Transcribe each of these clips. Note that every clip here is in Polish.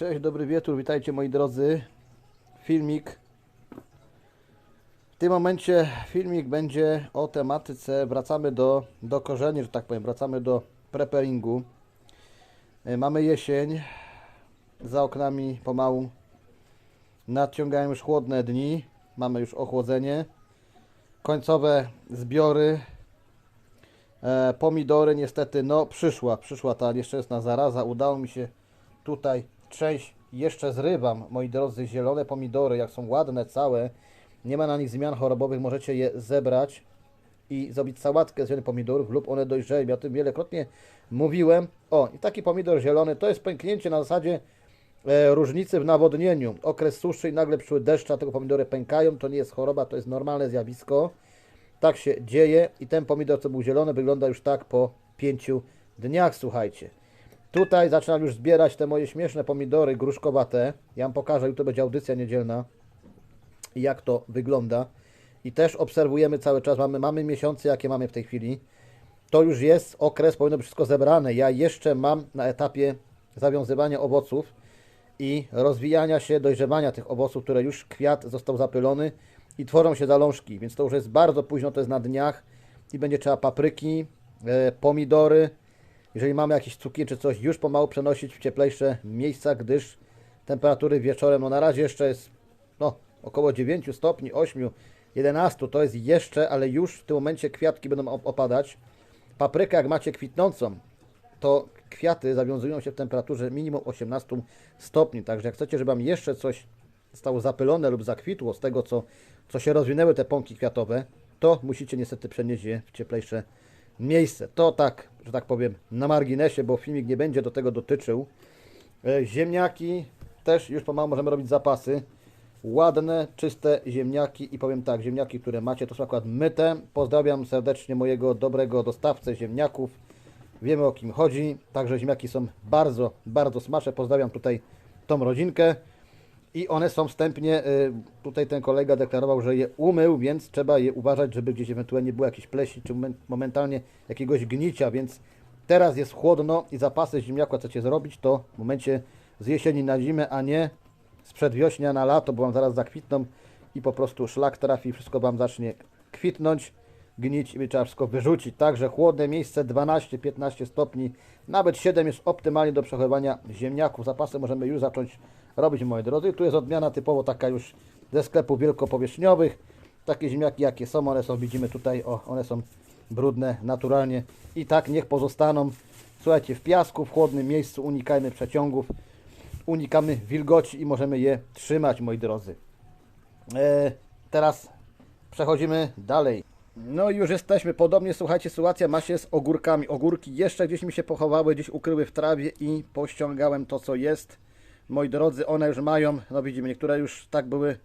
Cześć, dobry wieczór, witajcie moi drodzy. Filmik. W tym momencie filmik będzie o tematyce, wracamy do, do korzeni, że tak powiem, wracamy do preparingu. E, Mamy jesień, za oknami pomału nadciągają już chłodne dni, mamy już ochłodzenie. Końcowe zbiory, e, pomidory niestety, no przyszła, przyszła ta nieszczęsna zaraza, udało mi się tutaj część jeszcze zrywam, moi drodzy, zielone pomidory, jak są ładne, całe, nie ma na nich zmian chorobowych, możecie je zebrać i zrobić sałatkę z zielonych pomidorów lub one dojrzeją. Ja o tym wielokrotnie mówiłem. O, i taki pomidor zielony to jest pęknięcie na zasadzie e, różnicy w nawodnieniu. Okres suszy i nagle przyszły deszcze, a tego pomidory pękają. To nie jest choroba, to jest normalne zjawisko. Tak się dzieje i ten pomidor, co był zielony, wygląda już tak po pięciu dniach, słuchajcie. Tutaj zaczynam już zbierać te moje śmieszne pomidory gruszkowate. Ja Wam pokażę, jutro będzie audycja niedzielna, jak to wygląda. I też obserwujemy cały czas, mamy, mamy miesiące, jakie mamy w tej chwili. To już jest okres, powinno być wszystko zebrane. Ja jeszcze mam na etapie zawiązywania owoców i rozwijania się, dojrzewania tych owoców, które już kwiat został zapylony i tworzą się zalążki, więc to już jest bardzo późno, to jest na dniach i będzie trzeba papryki, e, pomidory, jeżeli mamy jakieś cukier czy coś, już pomału przenosić w cieplejsze miejsca, gdyż temperatury wieczorem, no na razie jeszcze jest no, około 9 stopni, 8, 11, to jest jeszcze, ale już w tym momencie kwiatki będą op- opadać. Paprykę jak macie kwitnącą, to kwiaty zawiązują się w temperaturze minimum 18 stopni, także jak chcecie, żeby Wam jeszcze coś zostało zapylone lub zakwitło z tego, co, co się rozwinęły te pąki kwiatowe, to musicie niestety przenieść je w cieplejsze miejsce. To tak, że tak powiem, na marginesie, bo filmik nie będzie do tego dotyczył. E, Ziemniaki też już pomału możemy robić zapasy. Ładne, czyste ziemniaki i powiem tak, ziemniaki, które macie, to są akurat myte. Pozdrawiam serdecznie mojego dobrego dostawcę ziemniaków. Wiemy o kim chodzi, także ziemniaki są bardzo, bardzo smaczne. Pozdrawiam tutaj tą rodzinkę. I one są wstępnie, y, tutaj ten kolega deklarował, że je umył, więc trzeba je uważać, żeby gdzieś ewentualnie było jakieś pleśni, czy momen- momentalnie jakiegoś gnicia, więc teraz jest chłodno i zapasy ziemniaka chcecie zrobić, to w momencie z jesieni na zimę, a nie z przedwiośnia na lato, bo Wam zaraz zakwitną i po prostu szlak trafi, wszystko Wam zacznie kwitnąć, gnić i trzeba wszystko wyrzucić. Także chłodne miejsce 12-15 stopni, nawet 7 jest optymalnie do przechowywania ziemniaków. Zapasy możemy już zacząć robić, moi drodzy. Tu jest odmiana typowo taka już ze sklepów wielkopowierzchniowych. Takie ziemniaki jakie są, one są, widzimy tutaj, o, one są brudne naturalnie. I tak niech pozostaną, słuchajcie, w piasku, w chłodnym miejscu, unikajmy przeciągów, unikamy wilgoci i możemy je trzymać, moi drodzy. E, teraz przechodzimy dalej. No i już jesteśmy. Podobnie, słuchajcie, sytuacja ma się z ogórkami. Ogórki jeszcze gdzieś mi się pochowały, gdzieś ukryły w trawie i pościągałem to, co jest. Moi drodzy, one już mają, no widzimy, niektóre już tak były,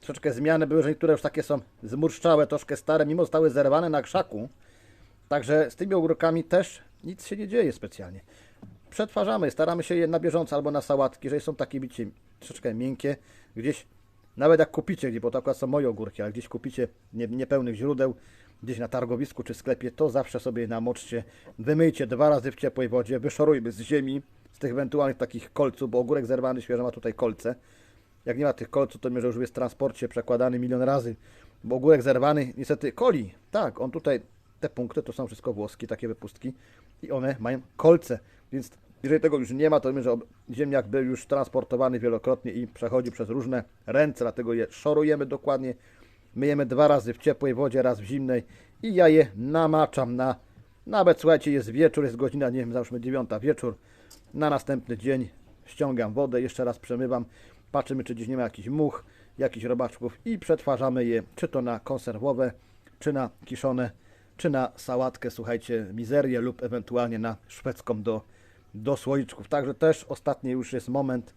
troszeczkę zmiany były, że niektóre już takie są zmurszczałe, troszkę stare, mimo zostały zerwane na krzaku. Także z tymi ogórkami też nic się nie dzieje specjalnie. Przetwarzamy, staramy się je na bieżąco albo na sałatki, jeżeli są takie, widzicie, troszeczkę miękkie, gdzieś, nawet jak kupicie, bo to akurat są moje ogórki, ale gdzieś kupicie nie, niepełnych źródeł, gdzieś na targowisku czy sklepie, to zawsze sobie namoczcie, wymyjcie dwa razy w ciepłej wodzie, wyszorujmy z ziemi, tych ewentualnych takich kolców, bo ogórek zerwany świeżo ma tutaj kolce. Jak nie ma tych kolców, to mimo, że już jest w transporcie przekładany milion razy, bo ogórek zerwany niestety koli. Tak, on tutaj, te punkty to są wszystko włoski, takie wypustki. I one mają kolce, więc jeżeli tego już nie ma, to wiemy, że ziemniak był już transportowany wielokrotnie i przechodzi przez różne ręce, dlatego je szorujemy dokładnie, myjemy dwa razy w ciepłej wodzie, raz w zimnej. I ja je namaczam na, nawet słuchajcie, jest wieczór, jest godzina, nie wiem, załóżmy dziewiąta wieczór, na następny dzień ściągam wodę, jeszcze raz przemywam, patrzymy, czy gdzieś nie ma jakichś much, jakichś robaczków i przetwarzamy je, czy to na konserwowe, czy na kiszone, czy na sałatkę, słuchajcie, mizerię lub ewentualnie na szwedzką do, do słoiczków. Także też ostatni już jest moment,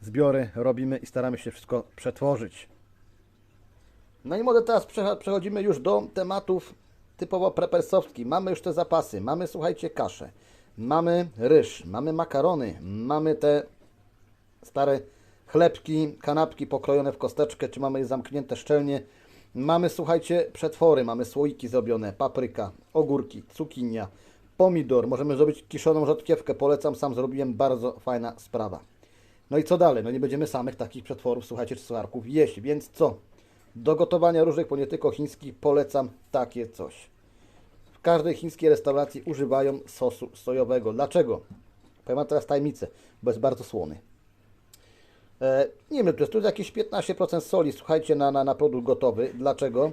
zbiory robimy i staramy się wszystko przetworzyć. No i może teraz przechodzimy już do tematów typowo prepersowskich. Mamy już te zapasy, mamy słuchajcie kaszę, mamy ryż, mamy makarony, mamy te stare chlebki, kanapki pokrojone w kosteczkę, czy mamy je zamknięte szczelnie. Mamy, słuchajcie, przetwory, mamy słoiki zrobione, papryka, ogórki, cukinia, pomidor. Możemy zrobić kiszoną rzodkiewkę, polecam, sam zrobiłem, bardzo fajna sprawa. No i co dalej? No nie będziemy samych takich przetworów, słuchajcie, czy jeść, więc co? Do gotowania różnych, bo nie tylko chińskich, polecam takie coś. W każdej chińskiej restauracji używają sosu sojowego. Dlaczego? Powiem wam teraz tajemnicę, bo jest bardzo słony. E, nie wiem, to jest, tu jest jakieś 15% soli, słuchajcie, na, na, na produkt gotowy. Dlaczego?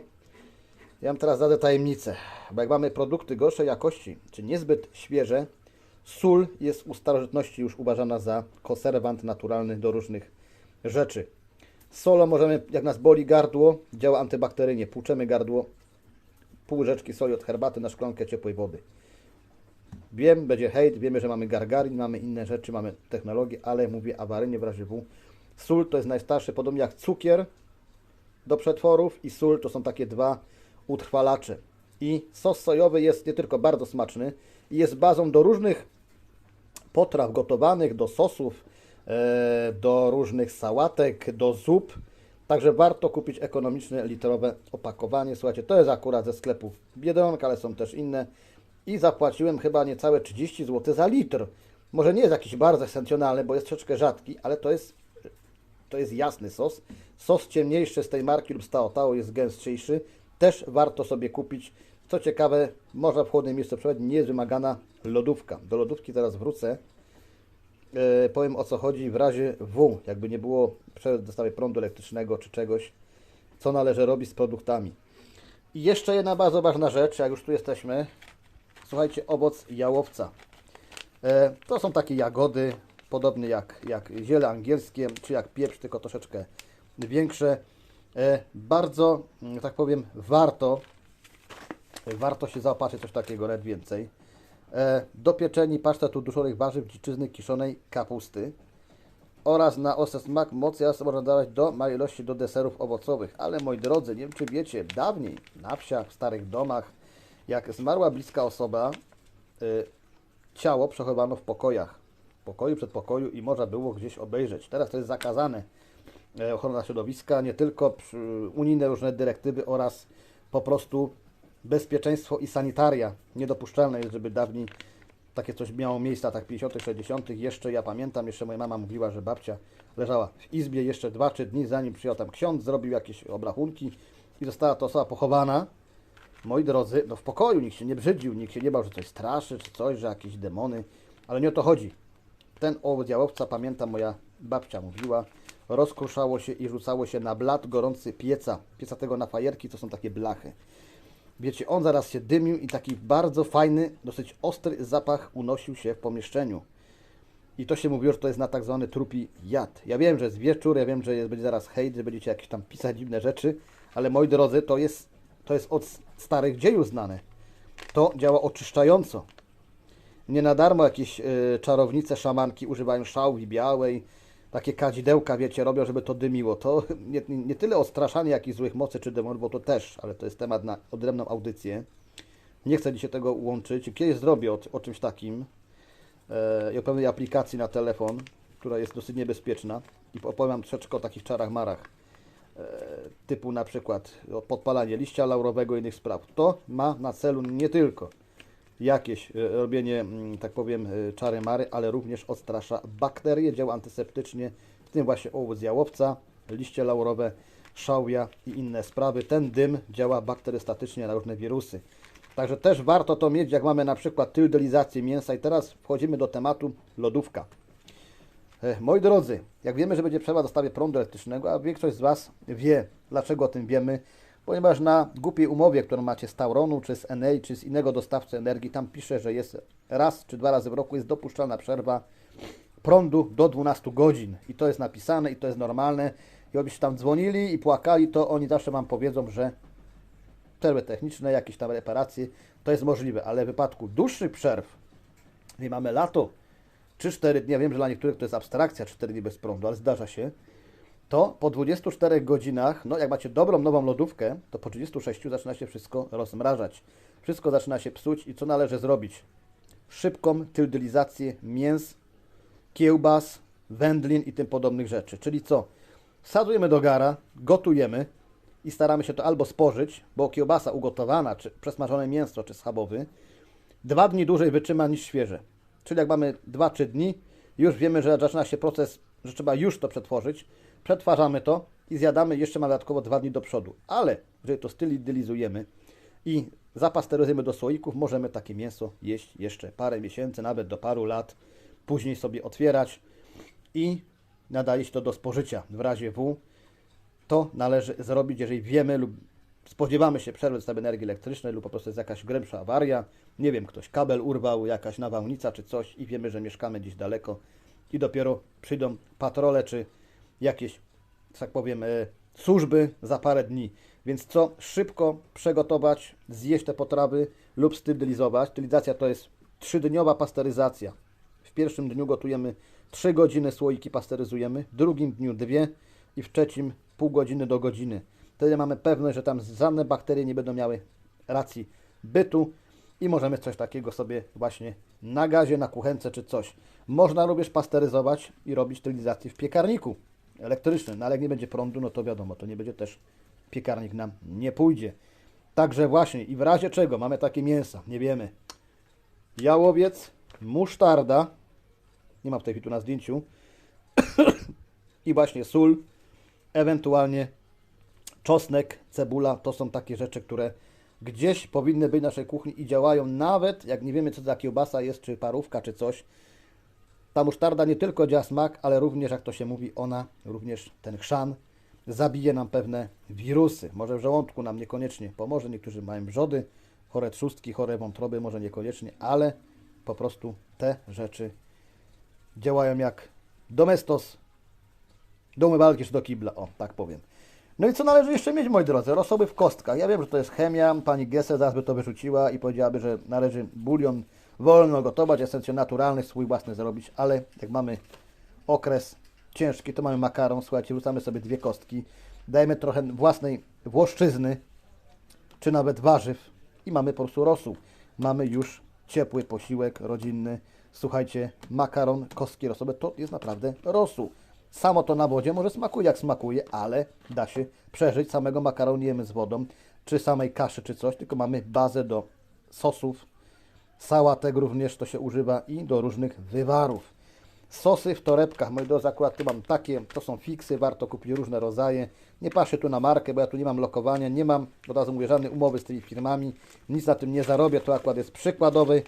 Ja wam teraz zdradzę tajemnicę, bo jak mamy produkty gorszej jakości, czy niezbyt świeże, sól jest u starożytności już uważana za konserwant naturalny do różnych rzeczy. Solą możemy, jak nas boli gardło, działa antybakteryjnie, płuczemy gardło, pół łyżeczki soli od herbaty na szklankę ciepłej wody. Wiem, będzie hejt, wiemy, że mamy gargarin, mamy inne rzeczy, mamy technologię, ale mówię awaryjnie w razie W. Sól to jest najstarszy, podobnie jak cukier do przetworów i sól to są takie dwa utrwalacze. I sos sojowy jest nie tylko bardzo smaczny, i jest bazą do różnych potraw gotowanych, do sosów, e, do różnych sałatek, do zup. Także warto kupić ekonomiczne litrowe opakowanie. Słuchajcie, to jest akurat ze sklepu Biedronka, ale są też inne. I zapłaciłem chyba niecałe 30 zł za litr. Może nie jest jakiś bardzo esencjonalny, bo jest troszeczkę rzadki, ale to jest, to jest jasny sos. Sos ciemniejszy z tej marki lub Stao Tao jest gęstszy. Też warto sobie kupić. Co ciekawe, można w chłodnym miejscu przebywać, nie jest wymagana lodówka. Do lodówki zaraz wrócę. E, powiem o co chodzi w razie W, jakby nie było przed dostawy prądu elektrycznego czy czegoś, co należy robić z produktami. I jeszcze jedna bardzo ważna rzecz, jak już tu jesteśmy. Słuchajcie, owoc jałowca. E, to są takie jagody, podobnie jak, jak ziele angielskie, czy jak pieprz, tylko troszeczkę większe. E, bardzo, mm, tak powiem, warto, warto się zaopatrzyć coś takiego, red więcej. E, do pieczeni pasztetu duszonych warzyw, dziczyzny, kiszonej kapusty oraz na ostry smak moc jasno można dawać do małej ilości do deserów owocowych. Ale moi drodzy, nie wiem czy wiecie, dawniej na wsiach, w starych domach, jak zmarła bliska osoba, y, ciało przechowano w pokojach. Pokoju, przedpokoju i można było gdzieś obejrzeć. Teraz to jest zakazane. E, Ochrona środowiska, nie tylko unijne różne dyrektywy oraz po prostu bezpieczeństwo i sanitaria. Niedopuszczalne jest, żeby dawniej takie coś miało miejsce, tak 50., 60. Jeszcze ja pamiętam, jeszcze moja mama mówiła, że babcia leżała w izbie jeszcze 2-3 dni, zanim przyjął tam ksiądz, zrobił jakieś obrachunki i została ta osoba pochowana. Moi drodzy, no w pokoju nikt się nie brzydził, nikt się nie bał, że coś straszy, czy coś, że jakieś demony, ale nie o to chodzi. Ten owoc jałowca, pamiętam, moja babcia mówiła, rozkruszało się i rzucało się na blat gorący pieca. Pieca tego na fajerki to są takie blachy. Wiecie, on zaraz się dymił i taki bardzo fajny, dosyć ostry zapach unosił się w pomieszczeniu. I to się mówiło, że to jest na tak zwany trupi jad. Ja wiem, że jest wieczór, ja wiem, że jest, będzie zaraz hejt, że będziecie jakieś tam pisać dziwne rzeczy, ale moi drodzy, to jest, to jest od starych dziejów znane. To działa oczyszczająco. Nie na darmo jakieś y, czarownice, szamanki używają szałwi białej, takie kadzidełka, wiecie, robią, żeby to dymiło. To nie, nie tyle odstraszanie jakichś złych mocy czy demonów, bo to też, ale to jest temat na odrębną audycję. Nie chcę dzisiaj tego łączyć. Kiedyś zrobię o, o czymś takim e, i o pewnej aplikacji na telefon, która jest dosyć niebezpieczna i opowiem troszeczkę o takich czarach marach e, typu na przykład podpalanie liścia laurowego i innych spraw. To ma na celu nie tylko jakieś e, robienie, mm, tak powiem, e, czary mary, ale również odstrasza bakterie, działa antyseptycznie, w tym właśnie owoc jałowca, liście laurowe, szałwia i inne sprawy. Ten dym działa bakterystatycznie na różne wirusy. Także też warto to mieć, jak mamy na przykład tyldelizację mięsa i teraz wchodzimy do tematu lodówka. E, Moi drodzy, jak wiemy, że będzie przerwa w dostawie prądu elektrycznego, a większość z Was wie, dlaczego o tym wiemy, ponieważ na głupiej umowie, którą macie z Tauronu, czy z Enei, czy z innego dostawcy energii, tam pisze, że jest raz czy dwa razy w roku jest dopuszczalna przerwa prądu do 12 godzin. I to jest napisane i to jest normalne. I jakbyście tam dzwonili i płakali, to oni zawsze Wam powiedzą, że przerwy techniczne, jakieś tam reparacje, to jest możliwe, ale w wypadku dłuższych przerw, nie mamy lato, 3-4 dni, ja wiem, że dla niektórych to jest abstrakcja, 4 dni bez prądu, ale zdarza się, to po 24 godzinach, no jak macie dobrą nową lodówkę, to po 36 zaczyna się wszystko rozmrażać. Wszystko zaczyna się psuć i co należy zrobić? Szybką tyldylizację mięs, kiełbas, wędlin i tym podobnych rzeczy. Czyli co? Wsadzujemy do gara, gotujemy i staramy się to albo spożyć, bo kiełbasa ugotowana, czy przesmażone mięso, czy schabowy, dwa dni dłużej wytrzyma niż świeże. Czyli jak mamy 2-3 dni, już wiemy, że zaczyna się proces, że trzeba już to przetworzyć, przetwarzamy to i zjadamy, jeszcze dodatkowo dwa dni do przodu. Ale jeżeli to stylizujemy i zapasteryzujemy do słoików, możemy takie mięso jeść jeszcze parę miesięcy, nawet do paru lat, później sobie otwierać i nadaje się to do spożycia w razie W. To należy zrobić, jeżeli wiemy lub spodziewamy się przerwy dostawy energii elektrycznej lub po prostu jest jakaś głębsza awaria, nie wiem, ktoś kabel urwał, jakaś nawałnica czy coś i wiemy, że mieszkamy gdzieś daleko i dopiero przyjdą patrole czy jakieś, tak powiem, e, służby za parę dni. Więc co? Szybko przygotować, zjeść te potrawy lub stylizować. Stylizacja to jest trzydniowa pasteryzacja. W pierwszym dniu gotujemy 3 godziny, słoiki pasteryzujemy, w drugim dniu 2 i w trzecim pół godziny do godziny. Wtedy mamy pewność, że tam żadne bakterie nie będą miały racji bytu i możemy coś takiego sobie właśnie na gazie, na kuchence czy coś. Można również pasteryzować i robić stylizację w piekarniku elektrycznym, no ale jak nie będzie prądu, no to wiadomo, to nie będzie też piekarnik nam nie pójdzie. Także właśnie i w razie czego mamy takie mięsa, nie wiemy, jałowiec, musztarda, nie ma w tej chwili tu na zdjęciu, i właśnie sól, ewentualnie czosnek, cebula, to są takie rzeczy, które gdzieś powinny być w naszej kuchni i działają nawet, jak nie wiemy co to za kiełbasa jest, czy parówka, czy coś. Ta musztarda nie tylko działa smak, ale również, jak to się mówi, ona, również ten chrzan zabije nam pewne wirusy. Może w żołądku nam niekoniecznie pomoże, niektórzy mają wrzody, chore trzustki, chore wątroby, może niekoniecznie, ale po prostu te rzeczy działają jak domestos do umywalki czy do kibla, o, tak powiem. No i co należy jeszcze mieć, moi drodzy? Rosoły w kostkach. Ja wiem, że to jest chemia, pani Gesse zaraz by to wyrzuciła i powiedziałaby, że należy bulion wolno gotować, esencję naturalny, swój własny zrobić, ale jak mamy okres ciężki, to mamy makaron, słuchajcie, wrzucamy sobie dwie kostki, dajemy trochę własnej włoszczyzny, czy nawet warzyw i mamy po prostu rosół. Mamy już ciepły posiłek rodzinny. Słuchajcie, makaron, kostki rosowe to jest naprawdę rosół. Samo to na wodzie może smakuje jak smakuje, ale da się przeżyć. Samego makaronu jemy z wodą, czy samej kaszy, czy coś, tylko mamy bazę do sosów. Sałatek również to się używa i do różnych wywarów. Sosy w torebkach, moi drodzy, akurat tu mam takie, to są fiksy, warto kupić różne rodzaje. Nie patrzę tu na markę, bo ja tu nie mam lokowania, nie mam, od razu mówię, żadnej umowy z tymi firmami, nic na tym nie zarobię, to akurat jest przykładowy,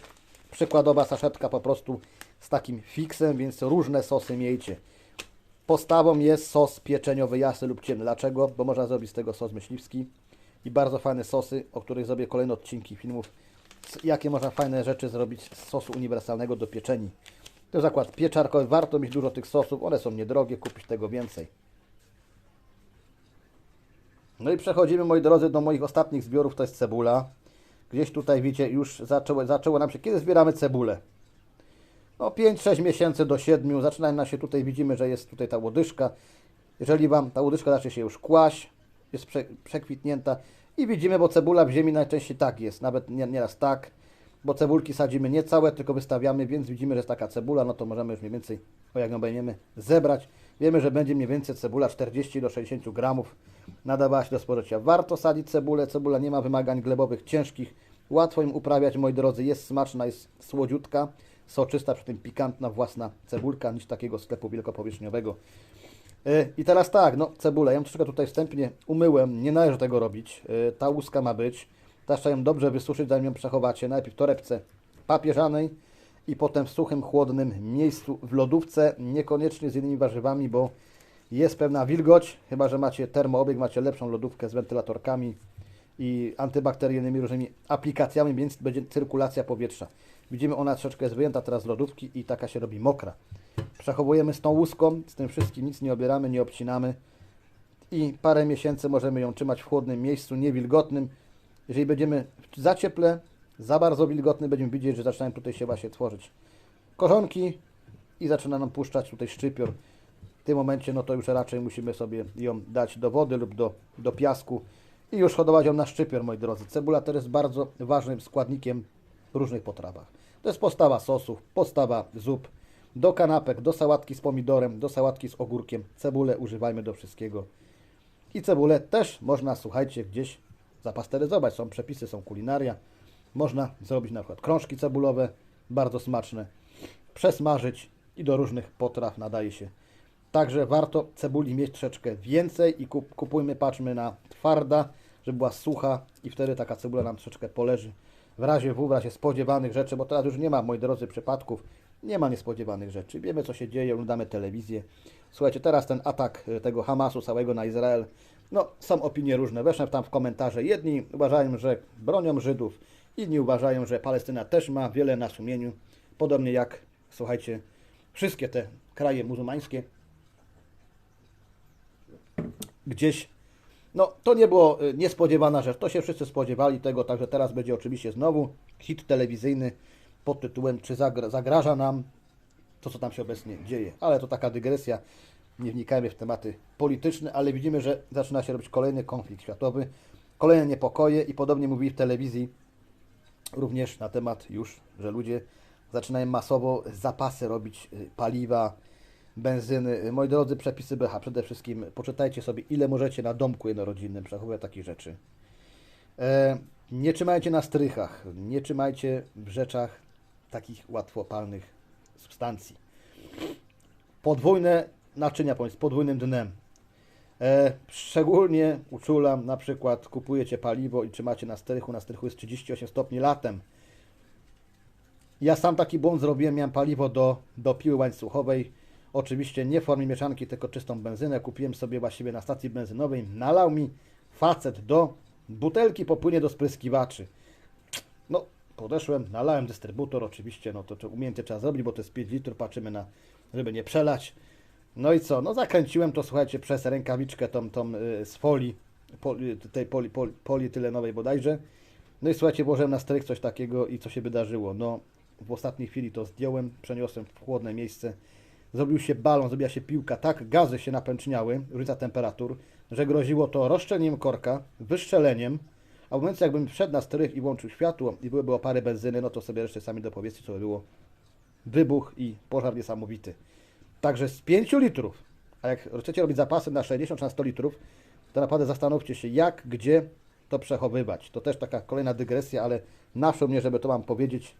przykładowa saszetka po prostu z takim fiksem, więc różne sosy miejcie. Postawą jest sos pieczeniowy jasny lub ciemny. Dlaczego? Bo można zrobić z tego sos myśliwski i bardzo fajne sosy, o których zrobię kolejne odcinki filmów, jakie można fajne rzeczy zrobić z sosu uniwersalnego do pieczeni. To zakład pieczarkowy, warto mieć dużo tych sosów, one są niedrogie, kupić tego więcej. No i przechodzimy, moi drodzy, do moich ostatnich zbiorów, to jest cebula. Gdzieś tutaj, widzicie, już zaczęło, zaczęło nam się, kiedy zbieramy cebulę? No 5-6 miesięcy do 7, zaczyna nam się tutaj, widzimy, że jest tutaj ta łodyżka. Jeżeli Wam ta łodyżka zacznie się już kłaść, jest prze, przekwitnięta i widzimy, bo cebula w ziemi najczęściej tak jest, nawet nie- nieraz tak, bo cebulki sadzimy nie całe, tylko wystawiamy, więc widzimy, że jest taka cebula, no to możemy już mniej więcej, o jak ją będziemy zebrać. Wiemy, że będzie mniej więcej cebula 40 do 60 gramów nadawała się do spożycia. Warto sadzić cebulę, cebula nie ma wymagań glebowych ciężkich, łatwo ją uprawiać, moi drodzy, jest smaczna, jest słodziutka, soczysta, przy tym pikantna własna cebulka niż takiego sklepu wielkopowierzchniowego. E, I teraz tak, no cebulę, ja ją troszeczkę tutaj wstępnie umyłem, nie należy tego robić. E, Ta łuska ma być, teraz trzeba ją dobrze wysuszyć, zanim ją przechowacie. Najpierw w torebce papieżanej i potem w suchym, chłodnym miejscu w lodówce, niekoniecznie z innymi warzywami, bo jest pewna wilgoć, chyba że macie termoobieg, macie lepszą lodówkę z wentylatorkami i antybakteryjnymi różnymi aplikacjami, więc będzie cyrkulacja powietrza. Widzimy, ona troszeczkę jest wyjęta teraz z lodówki i taka się robi mokra. Przechowujemy z tą łuską, z tym wszystkim nic nie obieramy, nie obcinamy i parę miesięcy możemy ją trzymać w chłodnym miejscu, niewilgotnym. Jeżeli będziemy za cieple, za bardzo wilgotny, będziemy widzieć, że zaczynają tutaj się właśnie tworzyć korzonki i zaczyna nam puszczać tutaj szczypior. W tym momencie, no to już raczej musimy sobie ją dać do wody lub do, do piasku i już hodować ją na szczypior, moi drodzy. Cebula też jest bardzo ważnym składnikiem w różnych potrawach. To jest postawa sosów, postawa zup, do kanapek, do sałatki z pomidorem, do sałatki z ogórkiem. Cebulę używajmy do wszystkiego. I cebulę też można, słuchajcie, gdzieś zapasteryzować. Są przepisy, są kulinaria. Można zrobić na przykład krążki cebulowe, bardzo smaczne, przesmażyć i do różnych potraw nadaje się. Także warto cebuli mieć troszeczkę więcej i kup, kupujmy, patrzmy na twarda, żeby była sucha i wtedy taka cebula nam troszeczkę poleży. W razie W, w razie spodziewanych rzeczy, bo teraz już nie ma, moi drodzy, przypadków, nie ma niespodziewanych rzeczy. Wiemy, co się dzieje, oglądamy telewizję. Słuchajcie, teraz ten atak e, tego Hamasu całego na Izrael, no, są opinie różne. Weszłem tam w komentarze. Jedni uważają, że bronią Żydów, inni uważają, że Palestyna też ma wiele na sumieniu. Podobnie jak, słuchajcie, wszystkie te kraje muzułmańskie. Gdzieś, no, to nie było y, niespodziewana rzecz. To się wszyscy spodziewali tego, także teraz będzie oczywiście znowu hit telewizyjny pod tytułem Czy zagra zagraża nam to, co tam się obecnie dzieje. Ale to taka dygresja, nie wnikajmy w tematy polityczne, ale widzimy, że zaczyna się robić kolejny konflikt światowy, kolejne niepokoje i podobnie mówili w telewizji również na temat już, że ludzie zaczynają masowo zapasy robić y, paliwa, benzyny. Moi drodzy, przepisy BH, przede wszystkim poczytajcie sobie, ile możecie na domku jednorodzinnym przechowywać takich rzeczy. E, nie trzymajcie na strychach, nie trzymajcie w rzeczach takich łatwopalnych substancji. Podwójne naczynia pomiędzy podwójnym dnem. E, szczególnie uczulam, na przykład kupujecie paliwo i trzymacie na strychu, na strychu jest 38 stopni latem. Ja sam taki błąd zrobiłem, miałem paliwo do, do piły łańcuchowej. Oczywiście nie w formie mieszanki, tylko czystą benzynę. Kupiłem sobie właściwie na stacji benzynowej. Nalał mi facet do butelki, popłynie do spryskiwaczy. No, podeszłem, nalałem dystrybutor, oczywiście, no to, to umiejętnie trzeba zrobić, bo to jest 5 litrów, patrzymy na, żeby nie przelać. No i co? No zakręciłem to, słuchajcie, przez rękawiczkę tą, tą y, z folii, poli, tej poli, poli, polietylenowej bodajże. No i słuchajcie, włożyłem na stryk coś takiego i co się wydarzyło? No, w ostatniej chwili to zdjąłem, przeniosłem w chłodne miejsce. Zrobił się balon, zrobiła się piłka, tak gazy się napęczniały, różnica temperatur, że groziło to rozszczeleniem korka, wystrzeleniem, a w momencie jakbym wszedł na strych i włączył światło i byłyby opary benzyny, no to sobie resztę sami dopowiedzcie, co by było. Wybuch i pożar niesamowity. Także z 5 litrów, a jak chcecie robić zapasy na 60 czy na 100 litrów, to naprawdę zastanówcie się, jak, gdzie to przechowywać. To też taka kolejna dygresja, ale naszło mnie, żeby to Wam powiedzieć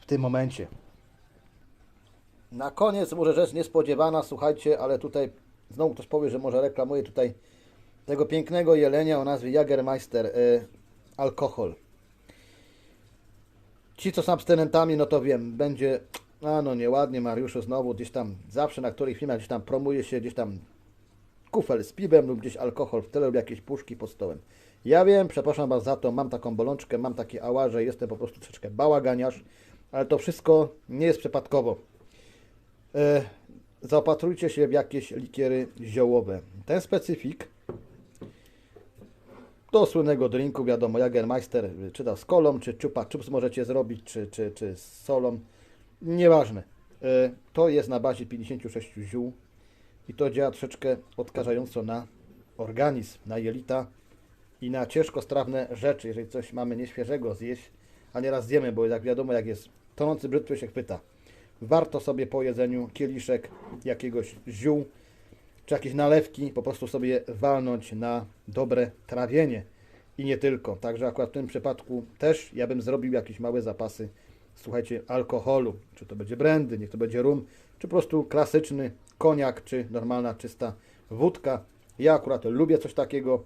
w tym momencie. Na koniec może rzecz niespodziewana, słuchajcie, ale tutaj znowu ktoś powie, że może reklamuje tutaj tego pięknego jelenia o nazwie Jagermeister y, alkohol. Ci, co są abstynentami, no to wiem, będzie, a no nieładnie Mariuszu, znowu gdzieś tam, zawsze na których filmach gdzieś tam promuje się gdzieś tam kufel z piwem lub gdzieś alkohol w tyle lub jakieś puszki pod stołem. Ja wiem, przepraszam Was za to, mam taką bolączkę, mam takie ałaże, jestem po prostu troszeczkę bałaganiarz, ale to wszystko nie jest przypadkowo. E, zaopatrujcie się w jakieś likiery ziołowe. Ten specyfik do słynnego drinku, wiadomo, Jagermeister, czy z kolą, czy chupa chups możecie zrobić, czy, czy, czy z solą, nieważne. E, To jest na bazie 56 ziół i to działa troszeczkę odkażająco na organizm, na jelita i na ciężko strawne rzeczy, jeżeli coś mamy nieświeżego zjeść, a nieraz zjemy, bo jak wiadomo, jak jest tonący brzytwy się chwyta. Warto sobie po jedzeniu kieliszek jakiegoś ziół, czy jakieś nalewki, po prostu sobie walnąć na dobre trawienie i nie tylko. Także akurat w tym przypadku też ja bym zrobił jakieś małe zapasy, słuchajcie, alkoholu, czy to będzie brandy, niech to będzie rum, czy po prostu klasyczny koniak, czy normalna, czysta wódka. Ja akurat lubię coś takiego,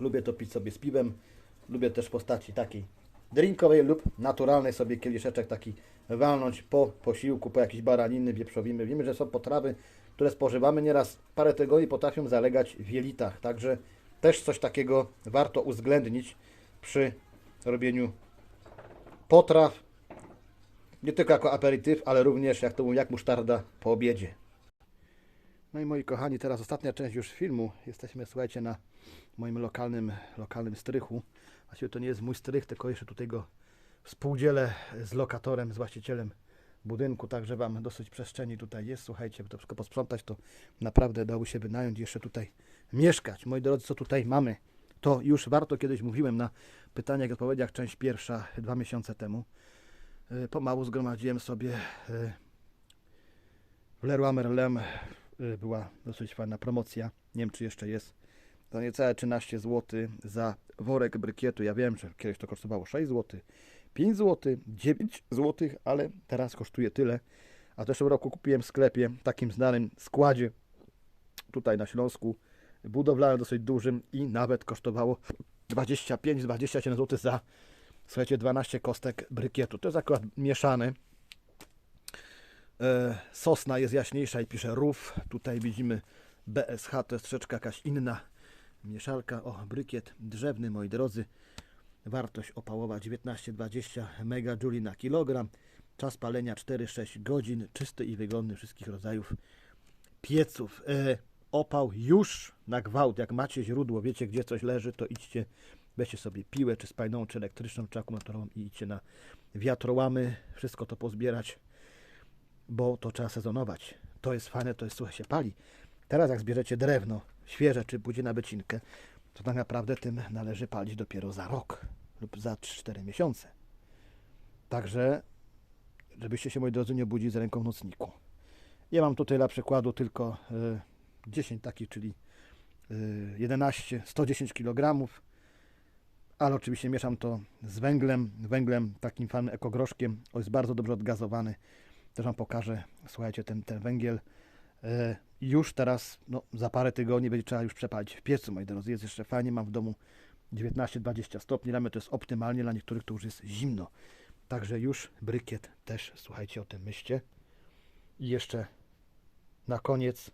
lubię to pić sobie z piwem, lubię też w postaci takiej drinkowej lub naturalnej sobie kieliszeczek taki walnąć po posiłku, po jakieś baraniny, wieprzowiny. Wiemy, że są potrawy, które spożywamy nieraz parę tygodni potrafią zalegać w jelitach, także też coś takiego warto uwzględnić przy robieniu potraw, nie tylko jako aperityw, ale również jak to mówią, jak musztarda po obiedzie. No i moi kochani, teraz ostatnia część już filmu. Jesteśmy, słuchajcie, na moim lokalnym, lokalnym strychu. Właściwie to nie jest mój strych, tylko jeszcze tutaj go współdzielę z lokatorem, z właścicielem budynku, także Wam dosyć przestrzeni tutaj jest. Słuchajcie, by to wszystko posprzątać, to naprawdę dało się wynająć jeszcze tutaj mieszkać. Moi drodzy, co tutaj mamy? To już warto, kiedyś mówiłem na pytaniach i odpowiedziach, część pierwsza, dwa miesiące temu. Y, Pomału zgromadziłem sobie y, w Leroy Merlin y, była dosyć fajna promocja. Nie wiem, czy jeszcze jest. Za niecałe 13 zł za worek brykietu. Ja wiem, że kiedyś to kosztowało 6 zł, 5 zł, 9 zł, ale teraz kosztuje tyle. A w zeszłym roku kupiłem w sklepie, w takim znanym składzie tutaj na Śląsku, budowlanym dosyć dużym i nawet kosztowało 25-27 zł za, słuchajcie, 12 kostek brykietu. To jest akurat mieszany. E, sosna jest jaśniejsza i pisze rów. Tutaj widzimy BSH, to jest troszeczkę jakaś inna mieszalka. O, brykiet drzewny, moi drodzy. Wartość opałowa 19-20 MJ na kilogram. Czas palenia 4-6 godzin. Czysty i wygodny wszystkich rodzajów pieców. E, opał już na gwałt. Jak macie źródło, wiecie gdzie coś leży, to idźcie, weźcie sobie piłę, czy spajną, czy elektryczną, czy akumulatorową i idźcie na wiatrołamy. Wszystko to pozbierać, bo to trzeba sezonować. To jest fajne, to jest słuchaj się pali. Teraz jak zbierzecie drewno świeże, czy pójdzie na becinkę, to tak naprawdę tym należy palić dopiero za rok lub za 4 miesiące. Także, żebyście się moi drodzy nie obudzili z ręką w nocniku. Ja mam tutaj dla przykładu tylko y, 10 takich, czyli y, 11, 110 kg, ale oczywiście mieszam to z węglem, węglem takim fanem ekogroszkiem, on jest bardzo dobrze odgazowany. Też Wam pokażę, słuchajcie, ten, ten węgiel y, już teraz, no za parę tygodni będzie trzeba już przepalić w piecu, moi drodzy, jest jeszcze fajnie, mam w domu 19-20 stopni, dla mnie to jest optymalnie, dla niektórych to już jest zimno. Także już brykiet też, słuchajcie, o tym myślcie. I jeszcze na koniec